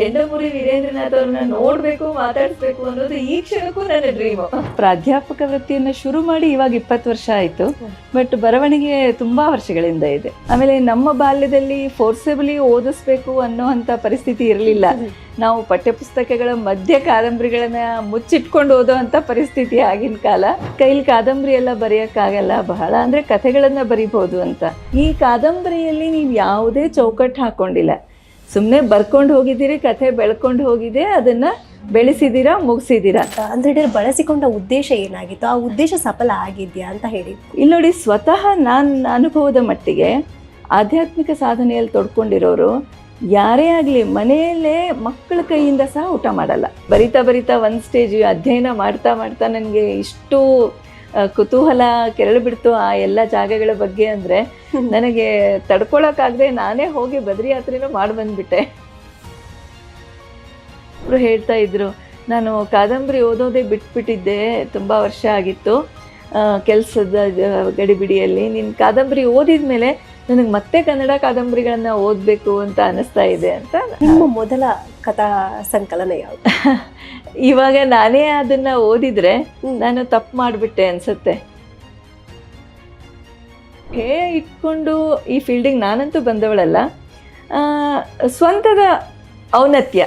ಎಂಡಮುರಿ ವೀರೇಂದ್ರನಾಥ್ ಅವ್ರನ್ನ ನೋಡ್ಬೇಕು, ಮಾತಾಡಿಸ್ಬೇಕು ಅನ್ನೋದು ಈ ಕ್ಷಣಕ್ಕೂ ನನ್ನ ಡ್ರೀಮ್ ಪ್ರಾಧ್ಯಾಪಕ ವೃತ್ತಿಯನ್ನ ಶುರು ಮಾಡಿ ಇವಾಗ ಇಪ್ಪತ್ತು ವರ್ಷ ಆಯ್ತು. ಬಟ್ ಬರವಣಿಗೆ ತುಂಬಾ ವರ್ಷಗಳಿಂದ ಇದೆ. ಆಮೇಲೆ ನಮ್ಮ ಬಾಲ್ಯದಲ್ಲಿ ಫೋರ್ಸೆಬಲಿ ಓದಿಸ್ಬೇಕು ಅನ್ನೋ ಪರಿಸ್ಥಿತಿ ಇರಲಿಲ್ಲ. ನಾವು ಪಠ್ಯಪುಸ್ತಕಗಳ ಮಧ್ಯ ಕಾದಂಬರಿಗಳನ್ನ ಮುಚ್ಚಿಟ್ಕೊಂಡು ಓದೋ ಅಂತ ಪರಿಸ್ಥಿತಿ ಆಗಿನ ಕಾಲ. ಕೈಲಿ ಕಾದಂಬರಿ ಎಲ್ಲ ಬರೆಯಕ್ಕಾಗಲ್ಲ, ಬಹಳ ಅಂದ್ರೆ ಕಥೆಗಳನ್ನ ಬರಿಬಹುದು ಅಂತ. ಈ ಕಾದಂಬರಿಯಲ್ಲಿ ನೀವು ಯಾವುದೇ ಚೌಕಟ್ಟು ಹಾಕೊಂಡಿಲ್ಲ. ಸುಮ್ಮನೆ ಬರ್ಕೊಂಡು ಹೋಗಿದ್ದೀರಿ ಕಥೆ ಬೆಳ್ಕೊಂಡು ಹೋಗಿದೆ ಅದನ್ನು ಬೆಳೆಸಿದ್ದೀರಾ ಮುಗಿಸಿದ್ದೀರಾ ಅಂದರೆ ಹಿಡಿದು ಬಳಸಿಕೊಂಡ ಉದ್ದೇಶ ಏನಾಗಿತ್ತು? ಆ ಉದ್ದೇಶ ಸಫಲ ಆಗಿದೆಯಾ ಅಂತ ಹೇಳಿ. ಇಲ್ಲಿ ನೋಡಿ ಸ್ವತಃ ನಾನು ಅನುಭವದ ಮಟ್ಟಿಗೆ ಆಧ್ಯಾತ್ಮಿಕ ಸಾಧನೆಯಲ್ಲಿ ತೊಡ್ಕೊಂಡಿರೋರು ಯಾರೇ ಆಗಲಿ ಮನೆಯಲ್ಲೇ ಮಕ್ಕಳ ಕೈಯಿಂದ ಸಹ ಊಟ ಮಾಡಲ್ಲ. ಬರಿತಾ ಬರಿತಾ ಒಂದು ಸ್ಟೇಜ್ ಅಧ್ಯಯನ ಮಾಡ್ತಾ ಮಾಡ್ತಾ ನನಗೆ ಇಷ್ಟು ಕುತೂಹಲ ಕೆರಳು ಬಿಡ್ತು ಆ ಎಲ್ಲ ಜಾಗಗಳ ಬಗ್ಗೆ ಅಂದರೆ ನನಗೆ ತಡ್ಕೊಳಕ್ಕಾಗದೆ ನಾನೇ ಹೋಗಿ ಬದ್ರಿ ಯಾತ್ರೆನೂ ಮಾಡಿ ಬಂದ್ಬಿಟ್ಟೆ. ಅವರು ಹೇಳ್ತಾ ಇದ್ರು ನಾನು ಕಾದಂಬರಿ ಓದೋದೇ ಬಿಟ್ಬಿಟ್ಟಿದ್ದೆ ತುಂಬ ವರ್ಷ ಆಗಿತ್ತು. ಕೆಲಸದ ಗಡಿಬಿಡಿಯಲ್ಲಿ. ನಿನ್ನ ಕಾದಂಬರಿ ಓದಿದ ಮೇಲೆ ನನಗೆ ಮತ್ತೆ ಕನ್ನಡ ಕಾದಂಬರಿಗಳನ್ನ ಓದಬೇಕು ಅಂತ ಅನಿಸ್ತಾ ಇದೆ ಅಂತ ನಿಮ್ಮ ಮೊದಲ ಕಥಾ ಸಂಕಲನ ಯಾವುದು? ಇವಾಗ ನಾನೇ ಅದನ್ನ ಓದಿದ್ರೆ ನಾನು ತಪ್ಪು ಮಾಡಿಬಿಟ್ಟೆ ಅನ್ಸುತ್ತೆ. ಹೇ ಇಟ್ಕೊಂಡು ಈ ಫೀಲ್ಡಿಗೆ ನಾನಂತೂ ಬಂದವಳಲ್ಲ. ಸ್ವಂತದ ಔನ್ನತ್ಯ.